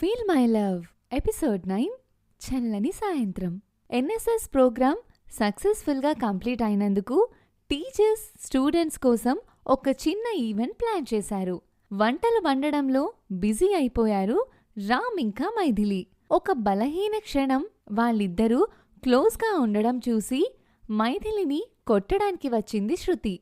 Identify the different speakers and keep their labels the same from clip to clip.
Speaker 1: Feel my love episode nine చల్లని సాయంత్రం. NSS program సక్సెస్ఫుల్గా కంప్లీట్ అయినందుకు టీచర్స్ స్టూడెంట్స్ కోసం ఒక చిన్న ఈవెంట్ ప్లాన్ చేశారు. వంటలు వండడంలో బిజీ అయిపోయారు రామ్ ఇంకా మైథిలి. ఒక బలహీన క్షణం వాళ్ళిద్దరూ క్లోజ్గా ఉండడం చూసి మైథిలిని కొట్టడానికి వచ్చింది శృతి.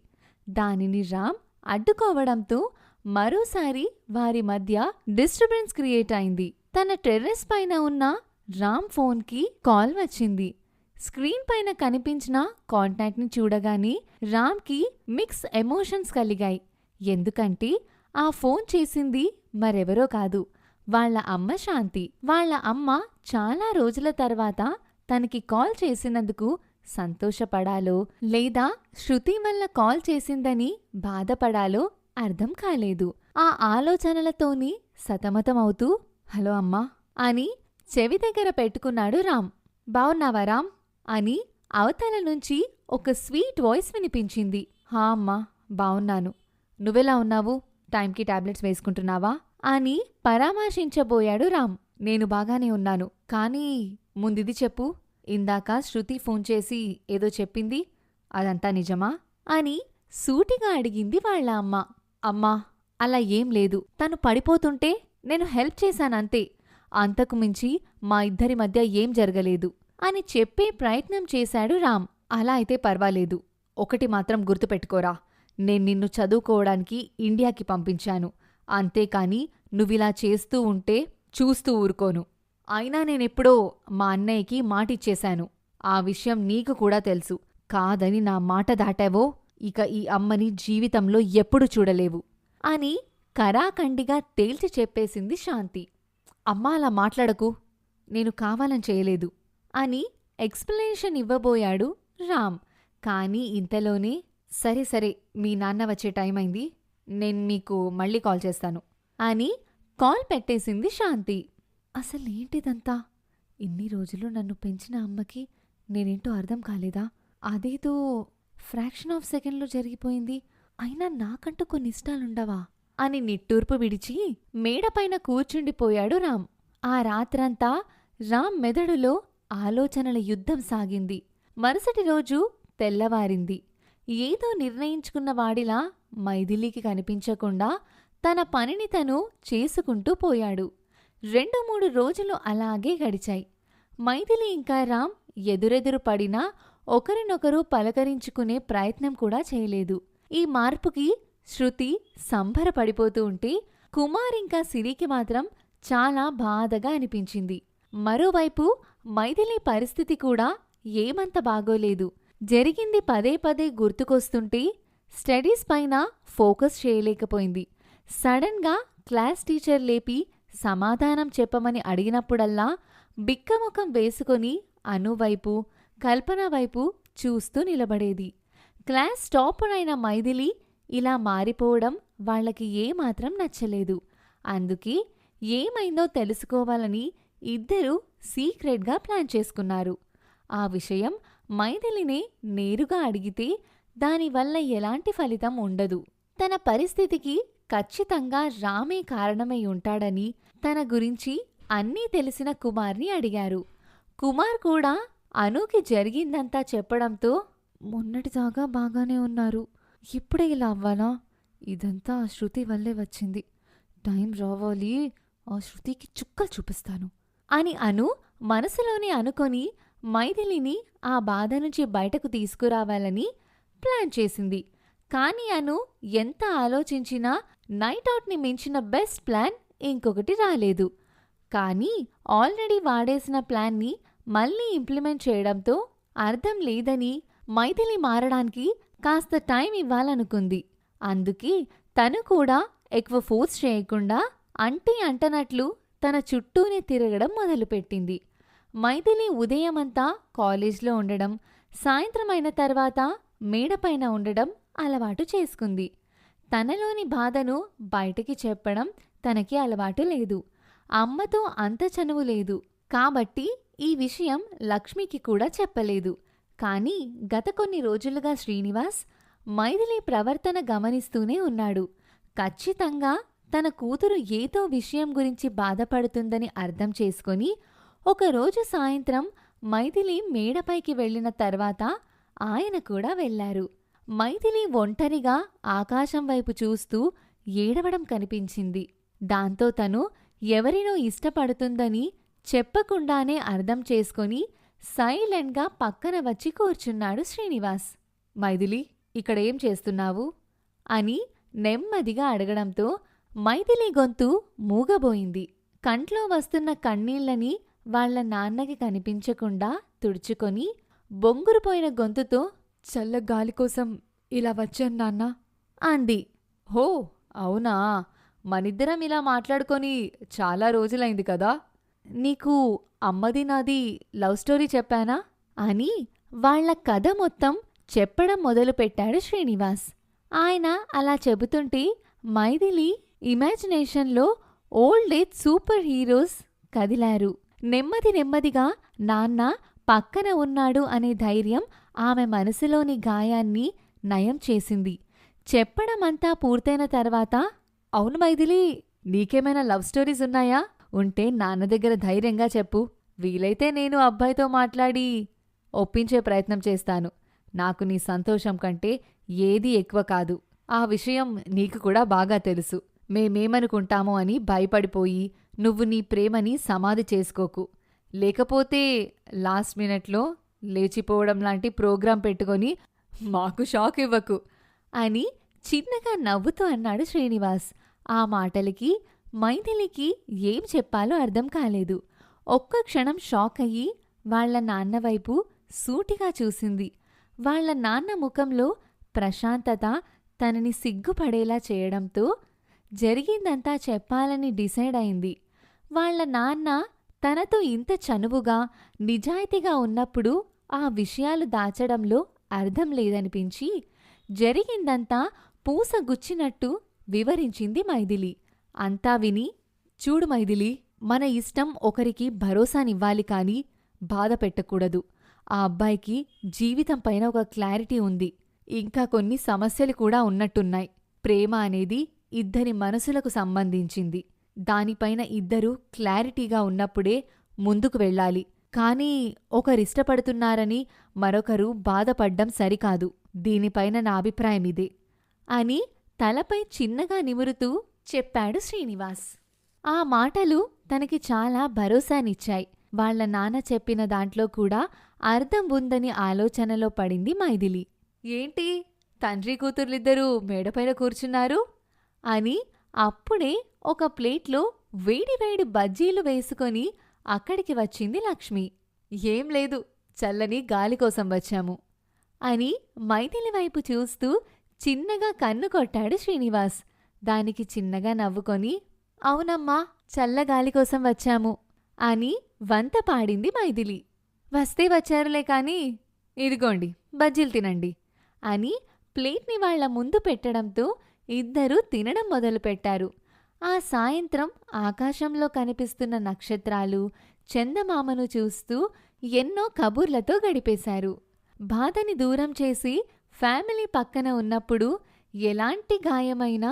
Speaker 1: దానిని రామ్ అడ్డుకోవడంతో మరోసారి వారి మధ్య డిస్టర్బెన్స్ క్రియేట్ అయింది. తన టెర్రస్ పైన ఉన్న రామ్ ఫోన్కి కాల్ వచ్చింది. స్క్రీన్ పైన కనిపించిన కాంటాక్ట్ని చూడగానే రామ్కి మిక్స్ ఎమోషన్స్ కలిగాయి. ఎందుకంటే ఆ ఫోన్ చేసింది మరెవరో కాదు వాళ్ళ అమ్మ శాంతి. వాళ్ళ అమ్మ చాలా రోజుల తర్వాత తనకి కాల్ చేసినందుకు సంతోషపడాలో లేదా శృతి వల్ల కాల్ చేసిందని బాధపడాలో అర్థం కాలేదు. ఆ ఆలోచనలతోని సతమతమవుతూ హలో అమ్మా అని చెవి దగ్గర పెట్టుకున్నాడు రామ్. బావున్నావా రామ్? అని అవతల నుంచి ఒక స్వీట్ వాయిస్ వినిపించింది. హా అమ్మా బావున్నాను. నువ్వెలా ఉన్నావు? టైంకి టాబ్లెట్స్ వేసుకుంటున్నావా? అని పరామర్శించబోయాడు రామ్. నేను బాగానే ఉన్నాను. కానీ ముందిది చెప్పు. ఇందాక శృతి ఫోన్ చేసి ఏదో చెప్పింది. అదంతా నిజమా? అని సూటిగా అడిగింది వాళ్ళ అమ్మ. అమ్మా అలా ఏం లేదు. తను పడిపోతుంటే నేను హెల్ప్ చేశానంతే. అంతకుమించి మా ఇద్దరి మధ్య ఏం జరగలేదు. అని చెప్పే ప్రయత్నం చేశాడు రామ్. అలా అయితే పర్వాలేదు. ఒకటి మాత్రం గుర్తుపెట్టుకోరా. నేను నిన్ను చదువుకోవడానికి ఇండియాకి పంపించాను. అంతేకాని నువ్విలా చేస్తూ ఉంటే చూస్తూ ఊరుకోను. అయినా నేనెప్పుడో మా అన్నయ్యకి మాటిచ్చేశాను. ఆ విషయం నీకు కూడా తెలుసు. కాదని నా మాట దాటావో? ఇక ఈ అమ్మని జీవితంలో ఎప్పుడు చూడలేవు అని కరాఖండిగా తేల్చి చెప్పేసింది శాంతి. అమ్మా అలా మాట్లాడకు. నేను కావాలని చేయలేదు అని ఎక్స్ప్లెనేషన్ ఇవ్వబోయాడు రామ్. కానీ ఇంతలోనే సరే సరే మీ నాన్న వచ్చే టైం అయింది. నేను మీకు మళ్ళీ కాల్ చేస్తాను అని కాల్ పెట్టేసింది శాంతి. అసలేంటిదంతా ఇన్ని రోజులు నన్ను పెంచిన అమ్మకి నేనేంటో అర్థం కాలేదా? అదేదో ఫ్రాక్షన్ ఆఫ్ సెకండ్లో జరిగిపోయింది. అయినా నాకంటూ కొన్ని ఇష్టాలుండవా? అని నిట్టూర్పు విడిచి మేడపైన కూర్చుండిపోయాడు రామ్. ఆ రాత్రంతా రామ్ మెదడులో ఆలోచనల యుద్ధం సాగింది. మరుసటి రోజు తెల్లవారింది. ఏదో నిర్ణయించుకున్న వాడిలా మైథిలీకి కనిపించకుండా తన పనిని తను చేసుకుంటూ పోయాడు. రెండు మూడు రోజులు అలాగే గడిచాయి. మైథిలి ఇంకా రామ్ ఎదురెదురు పడినా ఒకరినొకరు పలకరించుకునే ప్రయత్నం కూడా చేయలేదు. ఈ మార్పుకి శృతి సంబరపడిపోతూ ఉంటే కుమార్ ఇంకా సిరికి మాత్రం చాలా బాధగా అనిపించింది. మరోవైపు మైథిలి పరిస్థితి కూడా ఏమంత బాగోలేదు. జరిగింది పదే పదే గుర్తుకొస్తుంటే స్టడీస్ పైన ఫోకస్ చేయలేకపోయింది. సడన్గా క్లాస్ టీచర్ లేపి సమాధానం చెప్పమని అడిగినప్పుడల్లా బిక్కముఖం వేసుకొని అనువైపు కల్పన వైపు చూస్తూ నిలబడేది. క్లాస్ టాపర్ అయిన మైథిలి ఇలా మారిపోవడం వాళ్ళకి ఏమాత్రం నచ్చలేదు. అందుకే ఏమైందో తెలుసుకోవాలని ఇద్దరూ సీక్రెట్గా ప్లాన్ చేసుకున్నారు. ఆ విషయం మైథిలినే నేరుగా అడిగితే దానివల్ల ఎలాంటి ఫలితం ఉండదు. తన పరిస్థితికి ఖచ్చితంగా రామే కారణమై ఉంటాడని తన గురించి అన్నీ తెలిసిన కుమార్ని అడిగారు. కుమార్ కూడా అనుకి జరిగిందంతా చెప్పడంతో మొన్నటిదాకా బాగానే ఉన్నారు. ఇప్పుడే ఇలా అవ్వాలా? ఇదంతా ఆ శృతి వల్లే వచ్చింది. టైం రావాలి. ఆ శృతికి చుక్కలు చూపిస్తాను అని అను మనసులోనే అనుకొని మైథిలిని ఆ బాధ నుంచి బయటకు తీసుకురావాలని ప్లాన్ చేసింది. కానీ అను ఎంత ఆలోచించినా నైట్ అవుట్ని మించిన బెస్ట్ ప్లాన్ ఇంకొకటి రాలేదు. కానీ ఆల్రెడీ వాడేసిన ప్లాన్ని మళ్ళీ ఇంప్లిమెంట్ చేయడంతో అర్థం లేదని మైథిలి మారడానికి కాస్త టైం ఇవ్వాలనుకుంది. అందుకే తను కూడా ఎక్కువ ఫోర్స్ చేయకుండా అంటీ అంటనట్లు తన చుట్టూనే తిరగడం మొదలుపెట్టింది. మైథిలి ఉదయమంతా కాలేజ్లో ఉండడం సాయంత్రం అయిన తర్వాత మేడపైన ఉండడం అలవాటు చేసుకుంది. తనలోని బాధను బయటికి చెప్పడం తనకి అలవాటు లేదు. అమ్మతో అంత చనువు లేదు. కాబట్టి ఈ విషయం లక్ష్మికి కూడా చెప్పలేదు. కానీ గత కొన్ని రోజులుగా శ్రీనివాస్ మైథిలి ప్రవర్తన గమనిస్తూనే ఉన్నాడు. ఖచ్చితంగా తన కూతురు ఏదో విషయం గురించి బాధపడుతుందని అర్థం చేసుకొని ఒకరోజు సాయంత్రం మైథిలి మేడపైకి వెళ్ళిన తర్వాత ఆయన కూడా వెళ్ళారు మైథిలి ఒంటరిగా ఆకాశం వైపు చూస్తూ ఏడవడం కనిపించింది. దాంతో తను ఎవరినో ఇష్టపడుతుందని చెప్పకుండానే అర్థం చేసుకొని సైలెంట్గా పక్కన వచ్చి కూర్చున్నాడు శ్రీనివాస్. మైథిలి ఇక్కడేం చేస్తున్నావు? అని నెమ్మదిగా అడగడంతో మైథిలి గొంతు మూగబోయింది. కంట్లో వస్తున్న కన్నీళ్ళని వాళ్ళ నాన్నకి కనిపించకుండా తుడుచుకొని బొంగురుపోయిన గొంతుతో చల్ల గాలి కోసం ఇలా వచ్చాను నాన్న అంది. హో అవునా? మనిద్దరం ఇలా మాట్లాడుకొని చాలా రోజులైంది కదా? నీకు అమ్మది నాది లవ్ స్టోరీ చెప్పానా? అని వాళ్ళ కథ మొత్తం చెప్పడం మొదలుపెట్టాడు శ్రీనివాస్. ఆయన అలా చెబుతుంటే మైథిలి ఇమాజినేషన్లో ఓల్డ్ ఏజ్ సూపర్ హీరోస్ కదిలారు. నెమ్మది నెమ్మదిగా నాన్న పక్కన ఉన్నాడు అనే ధైర్యం ఆమె మనసులోని గాయాన్ని నయం చేసింది. చెప్పడమంతా పూర్తయిన తర్వాత అవును మైథిలి నీకేమైనా లవ్ స్టోరీస్ ఉన్నాయా? ఉంటే నాన్న దగ్గర ధైర్యంగా చెప్పు. వీలైతే నేను అబ్బాయితో మాట్లాడి ఒప్పించే ప్రయత్నం చేస్తాను. నాకు నీ సంతోషం కంటే ఏదీ ఎక్కువ కాదు. ఆ విషయం నీకు కూడా బాగా తెలుసు. మేమేమనుకుంటామో అని భయపడిపోయి నువ్వు నీ ప్రేమని సమాధి చేసుకోకు. లేకపోతే లాస్ట్ మినిట్లో లేచిపోవడం లాంటి ప్రోగ్రాం పెట్టుకొని మాకు షాక్ ఇవ్వకు అని చిన్నగా నవ్వుతూ అన్నాడు శ్రీనివాస్. ఆ మాటలకి మైథిలికి ఏం చెప్పాలో అర్థం కాలేదు. ఒక్క క్షణం షాక్ అయ్యి వాళ్ళ నాన్న వైపు సూటిగా చూసింది. వాళ్ళ నాన్న ముఖంలో ప్రశాంతత తనని సిగ్గుపడేలా చేయడంతో జరిగిందంతా చెప్పాలని డిసైడ్ అయింది. వాళ్ళ నాన్న తనతో ఇంత చనువుగా నిజాయితీగా ఉన్నప్పుడు ఆ విషయాలు దాచడంలో అర్థం లేదనిపించి జరిగిందంతా పూసగుచ్చినట్టు వివరించింది మైథిలి. అంతా విని చూడు మైథిలి మన ఇష్టం ఒకరికి భరోసానివ్వాలి కాని బాధ పెట్టకూడదు. ఆ అబ్బాయికి జీవితం పైన ఒక క్లారిటీ ఉంది. ఇంకా కొన్ని సమస్యలు కూడా ఉన్నట్టున్నాయి. ప్రేమ అనేది ఇద్దరి మనసులకు సంబంధించింది. దానిపైన ఇద్దరూ క్లారిటీగా ఉన్నప్పుడే ముందుకు వెళ్ళాలి. కానీ ఒకరిష్టపడుతున్నారని మరొకరు బాధపడ్డం సరికాదు. దీనిపైన నా అభిప్రాయం ఇదే అని తలపై చిన్నగా నిమురుతూ చెప్పాడు శ్రీనివాస్. ఆ మాటలు తనకి చాలా భరోసానిచ్చాయి. వాళ్ళ నాన్న చెప్పిన దాంట్లో కూడా అర్థం ఉందని ఆలోచనలో పడింది మైథిలి. ఏంటి? తండ్రి కూతుర్లిద్దరూ మేడపైన కూర్చున్నారు? అని అప్పుడే ఒక ప్లేట్లో వేడివేడి బజ్జీలు వేసుకొని అక్కడికి వచ్చింది లక్ష్మి. ఏం లేదు చల్లని గాలి కోసం వచ్చాము అని మైథిలి వైపు చూస్తూ చిన్నగా కన్ను కొట్టాడు శ్రీనివాస్. దానికి చిన్నగా నవ్వుకొని అవునమ్మా చల్లగాలి కోసం వచ్చాము అని వంత పాడింది మైథిలి. వస్తే వచ్చారులే కాని ఇదిగోండి బజ్జీలు తినండి అని ప్లేట్ని వాళ్ళ ముందు పెట్టడంతో ఇద్దరూ తినడం మొదలుపెట్టారు. ఆ సాయంత్రం ఆకాశంలో కనిపిస్తున్న నక్షత్రాలు చందమామను చూస్తూ ఎన్నో కబుర్లతో గడిపేశారు. బాధని దూరం చేసి ఫ్యామిలీ పక్కన ఉన్నప్పుడు ఎలాంటి గాయమైనా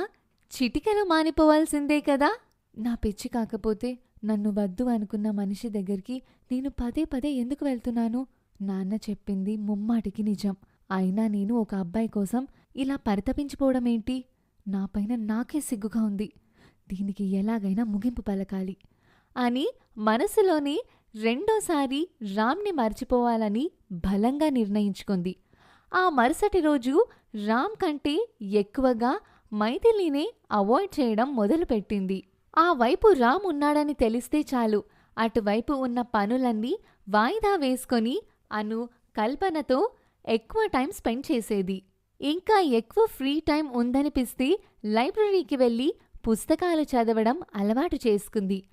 Speaker 1: చిటికెలు మానిపోవాల్సిందే కదా. నా పిచ్చి కాకపోతే నన్ను వద్దు అనుకున్న మనిషి దగ్గరికి నేను పదే పదే ఎందుకు వెళ్తున్నాను? నాన్న చెప్పింది ముమ్మాటికి నిజం. అయినా నేను ఒక అబ్బాయి కోసం ఇలా పరితపించిపోవడమేంటి నాపైన నాకే సిగ్గుగా ఉంది. దీనికి ఎలాగైనా ముగింపు పలకాలి. అని మనసులోని రెండోసారి రామ్ని మర్చిపోవాలని బలంగా నిర్ణయించుకుంది. ఆ మరుసటి రోజు రామ్ కంటే ఎక్కువగా మైథిలినే అవాయిడ్ చేయడం మొదలుపెట్టింది. ఆ వైపు రామ్ ఉన్నాడని తెలిస్తే చాలు. అటువైపు ఉన్న పనులన్నీ వాయిదా వేసుకొని అను కల్పనతో ఎక్కువ టైం స్పెండ్ చేసేది. ఇంకా ఎక్కువ ఫ్రీ టైం ఉందనిపిస్తే లైబ్రరీకి వెళ్ళి పుస్తకాలు చదవడం అలవాటు చేసుకుంది.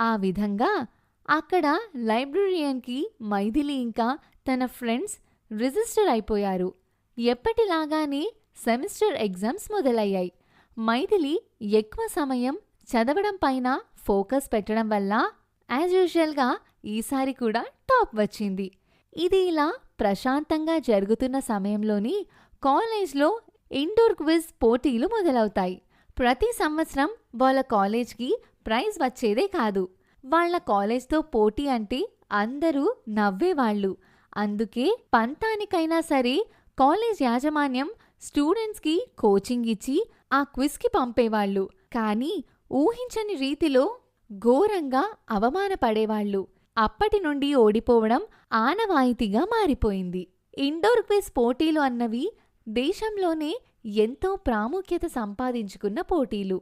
Speaker 1: ఆ విధంగా అక్కడ లైబ్రరీయన్కి మైథిలి ఇంకా తన ఫ్రెండ్స్ రిజిస్టర్ అయిపోయారు. ఎప్పటిలాగానే సెమిస్టర్ ఎగ్జామ్స్ మొదలయ్యాయి. మైథిలి ఎక్కువ సమయం చదవడం పైన ఫోకస్ పెట్టడం వల్ల యాజ్ యూజువల్గా ఈసారి కూడా టాప్ వచ్చింది. ఇది ఇలా ప్రశాంతంగా జరుగుతున్న సమయంలోని కాలేజ్లో ఇండోర్ క్విజ్ పోటీలు మొదలవుతాయి. ప్రతి సంవత్సరం వాళ్ళ కాలేజ్కి ప్రైజ్ వచ్చేదే కాదు. వాళ్ళ కాలేజ్తో పోటీ అంటే అందరూ నవ్వేవాళ్ళు. అందుకే పంతానికైనా సరే కాలేజ్ యాజమాన్యం స్టూడెంట్స్కి కోచింగ్ ఇచ్చి ఆ క్విజ్కి పంపేవాళ్ళు. కానీ ఊహించని రీతిలో ఘోరంగా అవమానపడేవాళ్ళు. అప్పటి నుండి ఓడిపోవడం ఆనవాయితీగా మారిపోయింది. ఇండోర్ క్విజ్ పోటీలు అన్నవి దేశంలోనే ఎంతో ప్రాముఖ్యత సంపాదించుకున్న పోటీలు.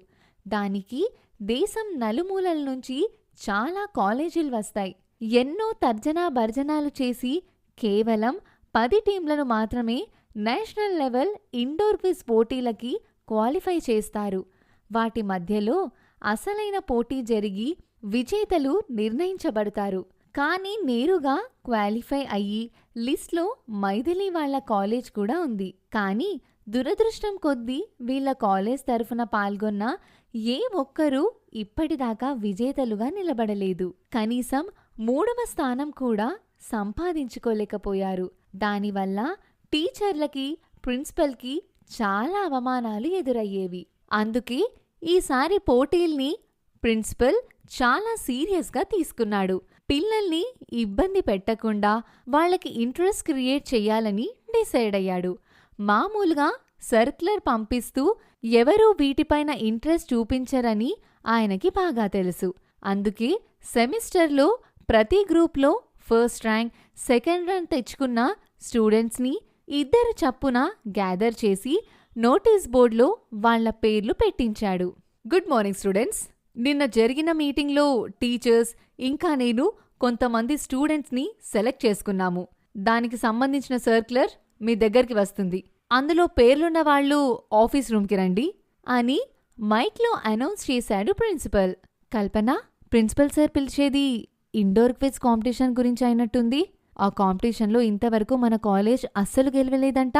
Speaker 1: దానికి దేశం నలుమూలల నుంచి చాలా కాలేజీలు వస్తాయి. ఎన్నో తర్జనా భర్జనాలు చేసి కేవలం పది టీంలను మాత్రమే నేషనల్ లెవెల్ ఇండోర్ క్విజ్ పోటీలకి క్వాలిఫై చేస్తారు. వాటి మధ్యలో అసలైన పోటీ జరిగి విజేతలు నిర్ణయించబడతారు. కానీ నేరుగా క్వాలిఫై అయ్యి లిస్ట్లో మైథిలి వాళ్ళ కాలేజ్ కూడా ఉంది. కానీ దురదృష్టం కొద్దీ వీళ్ళ కాలేజ్ తరఫున పాల్గొన్న ఏ ఒక్కరూ ఇప్పటిదాకా విజేతలుగా నిలబడలేదు. కనీసం మూడవ స్థానం కూడా సంపాదించుకోలేకపోయారు. దానివల్ల టీచర్లకి ప్రిన్సిపల్కి చాలా అవమానాలు ఎదురయ్యేవి. అందుకే ఈసారి పోటీల్ని ప్రిన్సిపల్ చాలా సీరియస్గా తీసుకున్నాడు. పిల్లల్ని ఇబ్బంది పెట్టకుండా వాళ్ళకి ఇంట్రెస్ట్ క్రియేట్ చేయాలని డిసైడ్ అయ్యాడు మామూలుగా సర్క్యులర్ పంపిస్తూ ఎవరూ వీటిపైన ఇంట్రెస్ట్ చూపించరని ఆయనకి బాగా తెలుసు. అందుకే సెమిస్టర్లో ప్రతి గ్రూప్లో ఫస్ట్ ర్యాంక్ సెకండ్ ర్యాంక్ తెచ్చుకున్న స్టూడెంట్స్ని ఇద్దరు చప్పున గ్యాదర్ చేసి నోటీస్ బోర్డులో వాళ్ళ పేర్లు పెట్టించాడు. Good morning students. నిన్న జరిగిన మీటింగ్లో టీచర్స్ ఇంకా నేను కొంతమంది స్టూడెంట్స్ని సెలెక్ట్ చేసుకున్నాము. దానికి సంబంధించిన సర్క్యులర్ మీ దగ్గరికి వస్తుంది. అందులో పేర్లున్న వాళ్ళు ఆఫీస్ రూమ్కి రండి అని మైక్లో అనౌన్స్ చేశాడు ప్రిన్సిపల్. కల్పన ప్రిన్సిపల్ సార్ పిలిచేది ఇండోర్ క్విజ్ కాంపిటీషన్ గురించి అయినట్టుంది. ఆ కాంపిటీషన్లో ఇంతవరకు మన కాలేజ్ అస్సలు గెలవలేదంట.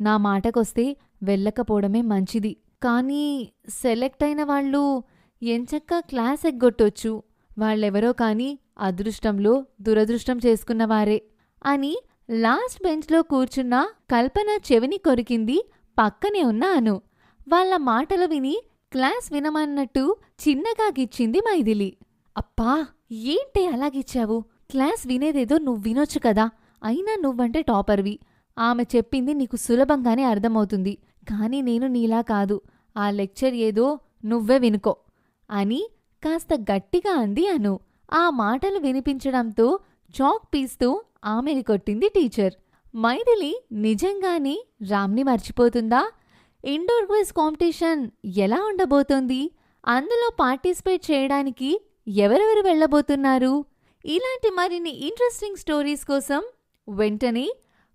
Speaker 1: నా మాటకొస్తే వెళ్ళకపోవడమే మంచిది. కానీ సెలెక్ట్ అయిన వాళ్ళు ఎంచక్కా క్లాస్ ఎగ్గొట్టొచ్చు. వాళ్ళెవరో కానీ అదృష్టంలో దురదృష్టం చేసుకున్నవారే అని లాస్ట్ బెంచ్లో కూర్చున్న కల్పన చెవిని కొరికింది పక్కనే ఉన్న అను. వాళ్ళ మాటలు విని క్లాస్ వినమన్నట్టు చిన్నగా గిచ్చింది మైథిలి. అప్పా ఏంటి అలాగిచ్చావు? క్లాస్ వినేదేదో నువ్వు వినొచ్చు కదా. అయినా నువ్వంటే టాపర్వి. ఆమె చెప్పింది నీకు సులభంగానే అర్థమవుతుంది. కానీ నేను నీలా కాదు. ఆ లెక్చర్ ఏదో నువ్వే వినుకో అని కాస్త గట్టిగా అంది అను. ఆ మాటలు వినిపించడంతో చాక్ పీస్తూ ఆమెని కొట్టింది టీచర్. మైథిలి నిజంగానే రామ్ని మర్చిపోతుందా? ఇండోర్ క్విజ్ కాంపిటీషన్ ఎలా ఉండబోతోంది? అందులో పార్టిసిపేట్ చేయడానికి ఎవరెవరు వెళ్ళబోతున్నారు? ఇలాంటి మరిన్ని ఇంట్రెస్టింగ్ స్టోరీస్ కోసం వెంటనే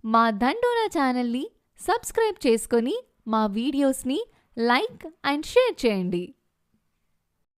Speaker 1: మా దండోరా ఛానల్ని సబ్స్క్రైబ్ చేసుకొని మా వీడియోస్ని లైక్ అండ్ షేర్ చేయండి.